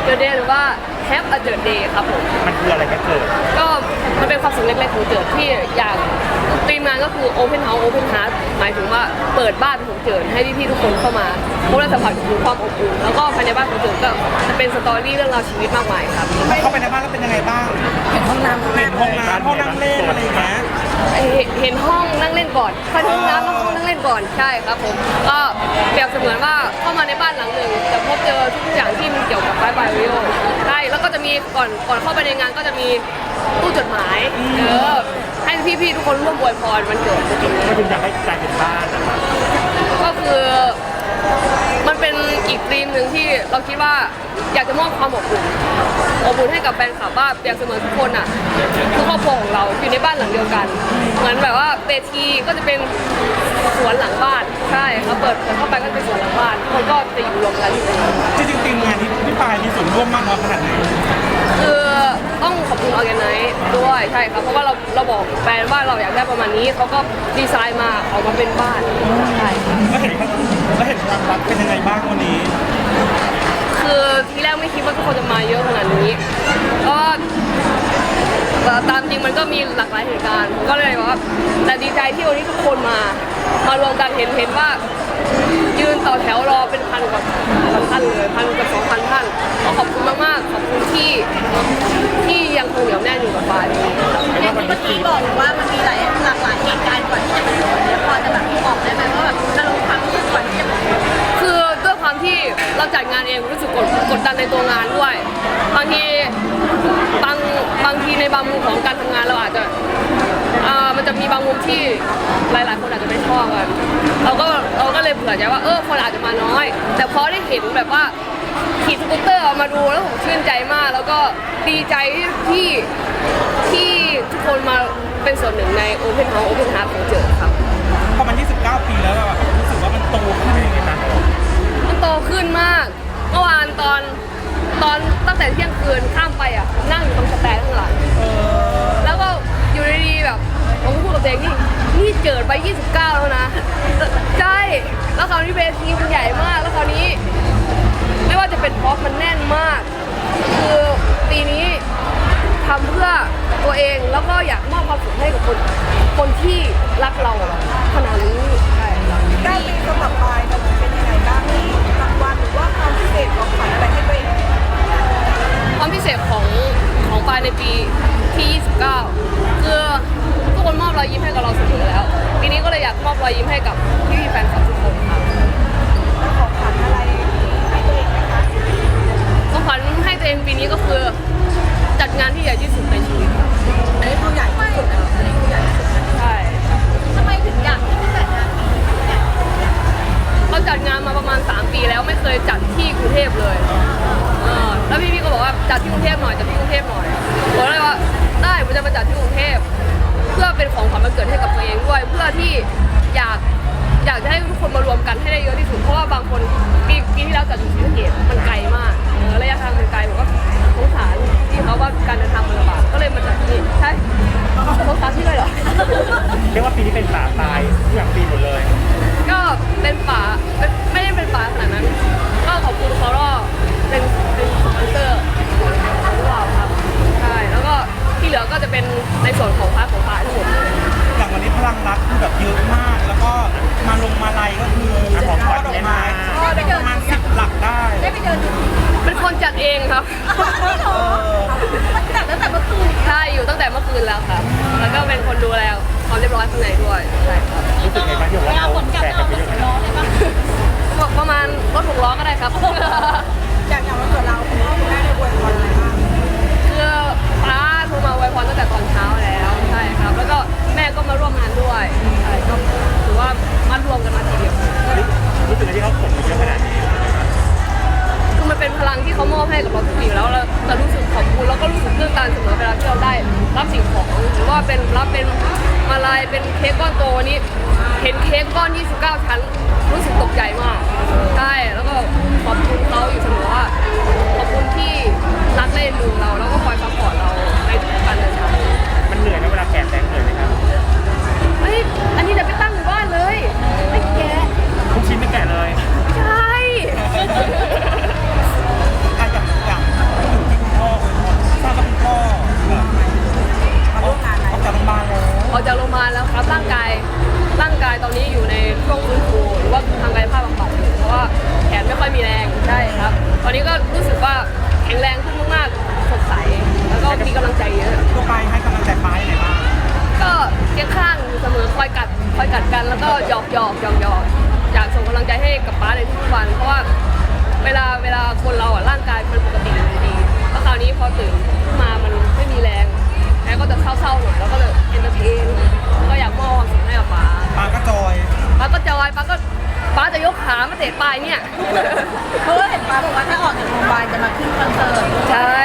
ย์เจอเดย์หรือว่า Have a เจอเดย์ครับผม มันคืออะไรกันเกิด ก็มันเป็นความสุขเล็กๆของเจิดที่อยากตีมงานก็คือ Open House Open Heart หมายถึงว่าเปิดบ้านของเจิดให้พี่ๆทุกคนเข้ามาพบและสัมผัสถึงความอบอุ่นแล้วก็ภายในบ้านของเจิดก็จะเป็นสตอรี่เรื่องราวชีวิตมากมายครับเข้าไปในบ้านแล้วเป็นยังไงบ้าง เห็นห้องน้ำเห็นห้องน้ำห้องนั่งเล่นอะไรอย่างเงี้ยเอ่อเห็นห้องนั่งเล่นก่อนเข้าห้องน้ำแล้วห้องนั่งเล่นก่อนใช่ครับผมก็เปรียบเสมือนว่าเข้ามาในบ้านหลังหนึ่งแต่พบเจอทุกอย่างที่มันเกี่ยวกับไบไบวิโอใช่แล้วก็จะมีก่อนก่อนเข้าไปในงานก็จะมีตู้จดหมายเออให้พี่ๆทุกคนร่วมอวยพรวันเกิด ก็คืออยากให้กลายเป็นบ้านนะครับ ก็คือมันเป็นอีกธีมหนึ่งที่เรา คิดว่าอยากจะมอบความอบอุ่นอบอุ่นให้กับแฟนคลับว่าเปรียบเสมือนทุกคนอะคือครอบครัวของเราอยู่ในบ้านหลังเดียวกัน เหมือนแบบว่าเวทีก็จะเป็นสวนหลังบ้านใช่เขาเปิดเปิดเข้าไปก็จะเป็นสวนหลังบ้านทุกคนก็จะอยู่รวมกันอยู่ในนั้นจริงๆทีมงานนี้พี่ปายมีส่วนร่วมมากน้อยขนาดไหนคือต้องขอบคุณออแกไนซ์ด้วยใช่ครับเพราะว่าเราเราบอกแฟนว่าเราอยากได้ประมาณนี้เขาก็ดีไซน์มาออกมาเป็นบ้านใช่ครับแล้วเห็นแล้วเห็นความรักเป็นยังไงบ้างวันนี้ คือทีแรกไม่คิดว่าทุกคนจะมาเยอะขนาดนี้ ก็ตตามจริงมันก็มีหลากหลายเหตุการณ์ผมก็เลยว่าแต่ดีใจที่วันนี้ทุกคนมามารวมกันเห็นเห็นว่า ยืนต่อแถวรอเป็นพันกว่าพันท่านเลยพันกับสองพันท่านก็ขอบคุณมากๆขอบคุณที่ เราจัดงานเองรู้สึกกดกดดันในตัวงานด้วย บางทีบางบางทีในบางมุมของการทำงานเราอาจจะมันจะมีบางมุมที่หลาย ๆ คนอาจจะไม่ชอบกันเราก็เราก็เลยเผื่อใจว่าเออคนอาจจะมาน้อย แต่พอได้เห็นแบบว่าขี่สกูตเตอร์มาดูแล้วผมชื่นใจมาก แล้วก็ดีใจที่ที่ทุกคนมาเป็นส่วนหนึ่งใน Open House Open Heart ของเจอครับพอมัน29 ปีแล้วอะรู้สึกว่ามันโตขึ้นยังไงนะมัน โตขึ้นมาก เมื่อวานตอนตอนตั้งแต่เที่ยงคืนข้ามไปอะผมนั่งอยู่ตรงสแตนข้างหลังแล้วก็อยู่ดีๆแบบผมก็พูดกับตัวเองนี่นี่เกิดไป 29 แล้วนะ ใช่ แล้วคราวนี้เวทีมันใหญ่มาก แล้วคราวนี้ ไม่ว่าจะเป็นพ็อปมันแน่นมาก คือปีนี้ทำเพื่อตัวเองแล้วก็อยากมอบความสุขให้กับคน คนที่รักเราขนาดนี้ใช่ครับได้ปีสำ มาลงมาลัยก็คือของขวัญดอกเนี่ยไม้นะประมาณสิบหลักได้ได้ไปเดินดูเป็นคนจัดเองครับเออมันจัดตั้งแต่เมื่อคืนใช่อยู่ตั้งแต่เมื่อคืนแล้วครับแล้วก็เป็นคนดูแลความเรียบร้อยข้างในด้วยใช่ครับรู้สึกไงบ้างที่บอกว่าเขาแบกกันไปเยอะขนาดนั้นประมาณรถหกล้อก็ได้ครับ อย่างอย่างวันเกิดเราคุณพ่อคุณแม่ได้อวยพรอะไร เค้กก้อนโตนี้ เห็นเค้กก้อน 29 ชั้น รู้สึกตกใจมาก มาณแล้วครับร่างกายร่างกายตอนนี้อยู่ในช่วงฟื้นฟูหรือว่าทางกายภาพบำบัดเพราะว่าแขนไม่ค่อยมีแรงใช่ครับ ตอนนี้ก็รู้สึกว่าแข็งแรงขึ้นมากๆสดใสแล้วก็มีกำลังใจเยอะ ตัวไปให้กำลังใจป้ายังไงบ้างก็เคียงข้างอยู่เสมอคอยกัดคอยกัดกันแล้วก็หยอกหยอกหยอกหยอกอยากส่งกำลังใจให้กับป้าในทุกวัน เพราะว่าเวลาเวลาคนเราอะร่างกาย อยป้าก็ป้าจะยกขามาเตะปลายเนี่ย เพราะว่าเห็นป้าบอกว่าถ้าออกจากโรงพยาบาลจะมาขึ้นคอนเสิร์ตใช่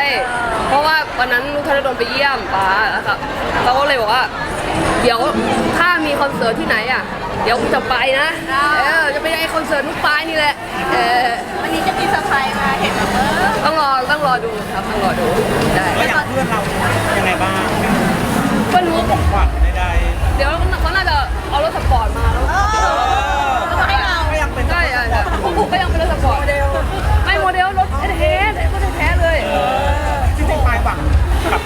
เพราะว่าวันนั้นลูกธนดลไปเยี่ยมป้าแล้วครับเขาก็เลยบอกว่า เดี๋ยวถ้ามีคอนเสิร์ตที่ไหนอะ เดี๋ยวกูจะไปนะ เออ จะไปไอคอนเสิร์ตลูกปลายนี่แหละ เออ วันนี้จะมีเซอร์ไพรส์มาเห็นแบบเออต้องรอ ต้องรอดูครับ ต้องรอดู ได้แล้วอย่างเพื่อนเรายังไงบ้างเพื่อนรู้ของขวัญใดเดี๋ยวเขาน่าจะเอารถสปอร์ตมาแล้ว ใช่ก็ยังเป็นรถสปอร์ตไม่โมเดลรถแท้ๆรถแท้ๆเลย จริงๆปลายหวังกับ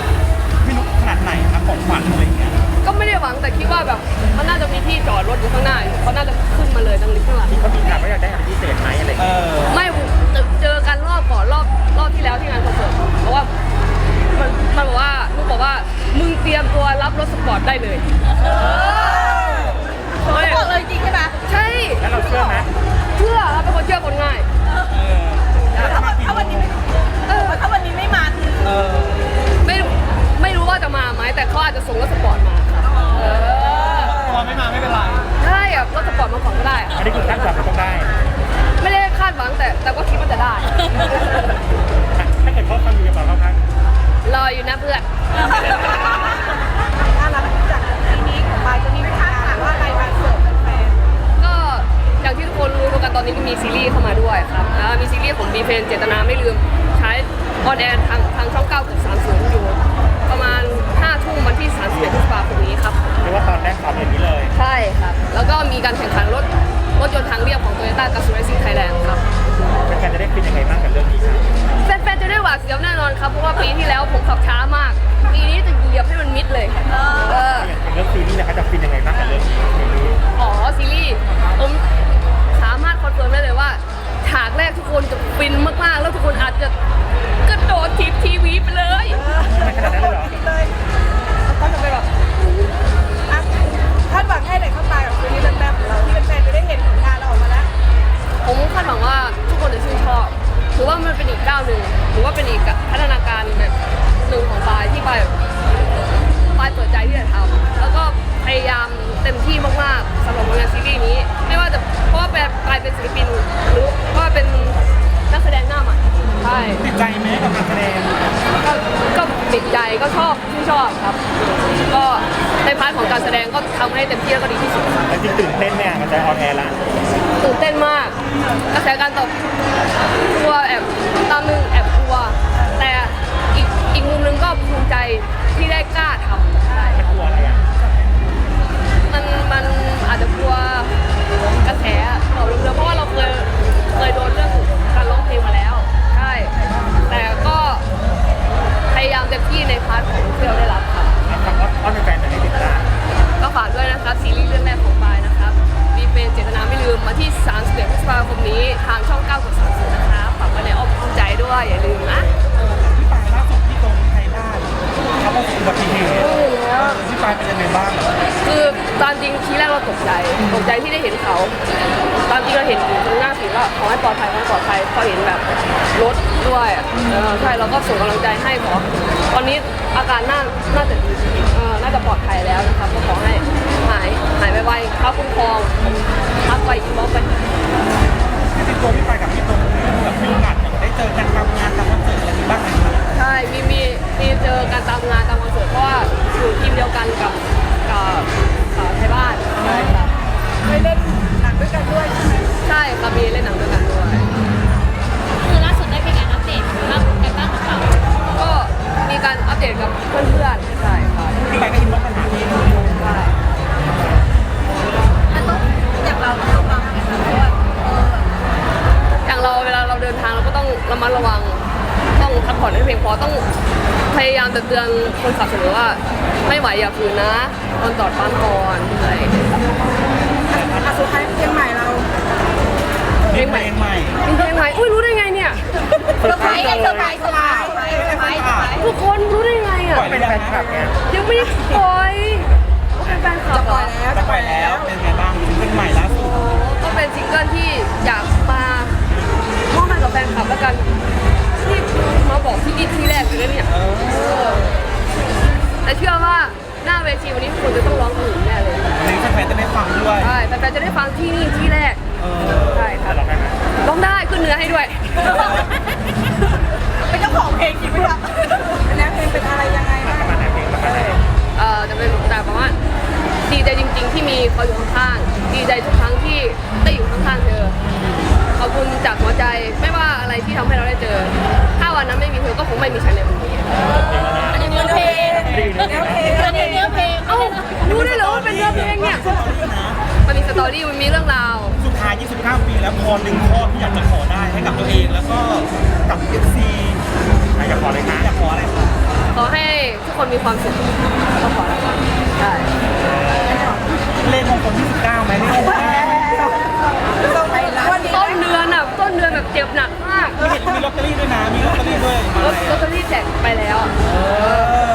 พี่นุ๊กขนาดไหนครับของขวัญอะไรอย่างเงี้ยก็ไม่ได้หวังแต่คิดว่าแบบมันน่าจะมีที่จอดรถอยู่ข้างหน้าอยู่เขาน่าจะขึ้นมาเลยตรงนี้ข้างหลังเขามีถามว่าอยากได้อะไรพิเศษไหมอะไรอย่างเอเงี้ยอไม่เจอเจอกันรอบก่อนรอบรอบที่แล้วที่งานคอนเสิร์ตเพราะว่ามันมันบอกว่าลูกบอกว่ามึงเตรียมตัวรับรถสปอร์ตได้เลยเขาบอกเลยจริงใช่ไหมใช่แล้วเราเชื่อไหมเชื่อเราเป็นคนเชื่อคนง่าย ซีรีส์ของบีเพนเจตนาไม่ลืม ใช้ออนแอร์ทางทางช่อง9กับ30อยู่ ประมาณ5ทุ่มวันที่31พฤษภาคมนี้ครับ เรียกว่าตอนแรกตอบอย่างนี้เลย ใช่ครับ แล้วก็มีการแข่งขันรถรถยนต์ทางเรียบของ Toyota g a z o o Racing Thailand ครับเป็นการจะได้ฟินยังไงบ้างกับเรื่องนี้ครับแฟนๆจะได้หวาดเสียวแน่นอนครับเพราะว่าปีที่แล้วผมขับช้ามากปีนี้จะเหยียบให้มันมิดเลยเอออย่างเรื่องซีรีส์นะครับจะฟินยังไงบ้างกับเรื่องนี้ในนี้อ๋อซีรีส์ผมสามารถคอนเฟิร์มได้เลยว่า ฉากแรกทุกคนจะฟินมากๆ แล้วทุกคนอาจจะกระโดดทีบทีวีไปเลยไม่ขนาดนั้นเลยเหรอ เลยเขาจะไปแบบอะคาดหวังให้ไหนเข้าไปกับซีรีส์เรื่องแรกของเราที่แฟนๆจะได้เห็นผลงาน ก็ในพาร์ทของการแสดงก็ทำให้เต็มที่แล้วก็ดีที่สุดครับแต่จริงตื่นเต้นเนี่ยมันจะออนแอร์ละตื่นเต้นมาก กระแสการตอบกลัวแอบตามหนึงแอบกลัว แต่อีกอีกมุมหนึงก็ภูมิใจที่ได้กล้าทำได้มันกลัวอะไรอะมันมันอาจจะกลัวกระแสตอบเร็วๆเพราะว่าเราเคยเคยโดนเรื่องการร้องเพลงามจริงทีแรกเราตกใจตกใจที่ได้เห็นเขาตามจริงเราเห็นอยู่ตรงหน้าสีว่าขอให้ปลอดภัยขอให้ปลอดภัยพอเห็นแบบรถด้วยอะเออใช่เราก็ส่งกำลังใจให้ขอตอนนี้อาการน่าน่าจะดีเออน่าจะปลอดภัยแล้วนะครับก็ขอให้หายหายไวๆเขาคุ้มครองพักไปอีกรอบไปจริงๆตัวพี่ปายกับพี่ตรงแบบมีโอกาสแบบได้เจอกันตามงานตามคอนเสิร์ตอะไรนี้บ้างไหมครับใช่มีมี เดตกับเพื่อนๆใช่ครับพี่ปก็อินบ็อกซ์ปัญหาพี่ด้วยใช่มันต้องอย่างเราต้องระวังนะคะเพราะว่าเอออย่างเราเวลาเราเดินทางเราก็ต้องระมัดระวัง ต้องพักผ่อนให้เพียงพอต้องพยายามจะเตือนคนขับเสมอว่า ไม่ไหวอย่าฝืนนะตอนจอดปั๊มก่อนอะไรอย่างเงี้ย อะสุดท้ายเพลงใหม่เรา เพลงใหม่ใหม่มีเพลงใหม่อุ้ยรู้ได้ไงเนี่ย เซอร์ไพรส์ไงเซอร์ไพรส์เซอร์ไพรส์เซอร์ไพรส์เซอร์ไพรส์ทุกคนรู้ได้ไงอะ เป็นแฟนคลับไงยังไม่ได้ปล่อยเป็นแฟนคลับจะเหปรล่ออยแล้วจะปล่อยแล้วเป็นไงบ้างซิงเกิลงใหม่ล่าสุดก็เป็นซิงเกิลที่อยากมามอบให้กับแฟนคลับแล้วกันที่มาบอกที่นี่ที่แรกเลยนะเนี่ยเออเออแต่เชื่อว่าหน้าเวทีวันนี้ทุกคนจะต้องร้องเพลงแน่เลยเพลงแฟนๆจะได้ฟังด้วย ใช่แฟนๆจะได้ฟังที่นี่ที่แรก เออใช่ครับจะร้องได้ไหมร้องได้ขึ้นเนื้อให้ด้วย เป็นเจ้าของเพลงจริงไหมคะแล้วเพลงเป็นอะไรยังไงบ้างประมาณไหนเพลงประมาณไหนเอ่อจะเป็นแต่ประมาณดีใจจริง ๆ ที่มีเขาอยู่ข้างๆดีใจทุกครั้งที่ได้อยู่ข้างๆเธอขอบคุณจากหัวใจไม่ว่าอะไรที่ทำให้เราได้เจอ ถ้าวันนั้นไม่มีเธอก็คงไม่มีฉันในวันนี้อันนี้เนื้อเพลงได้อยู่ในเพลงไหมอันนี้เนื้อเพลงเอ้ารู้ได้เหรอว่าเป็นเนื้อเพลงเนี่ยมันมีสตอรี่มันมีเรื่องราวสุด ท้าย29 ปี แล้วพอหนึ่งข้อที่อยากจะขอได้ให้กับตัวเอง แล้วก็กับ FC ใครจะขอเลยคะอยากขออะไรคะขอให้ทุกคนมีความสุขก็พอแล้วใช่เลขมงคล29ไหมเลขมงคลต้องไปร้านต้นเดือนอะต้นเดือนแบบเจ็บหนักมากมีเห็นมีลอตเตอรี่ด้วยนะมีลอตเตอรี่ด้วยรถลอตเตอรี่แจกไปแล้วอะเออ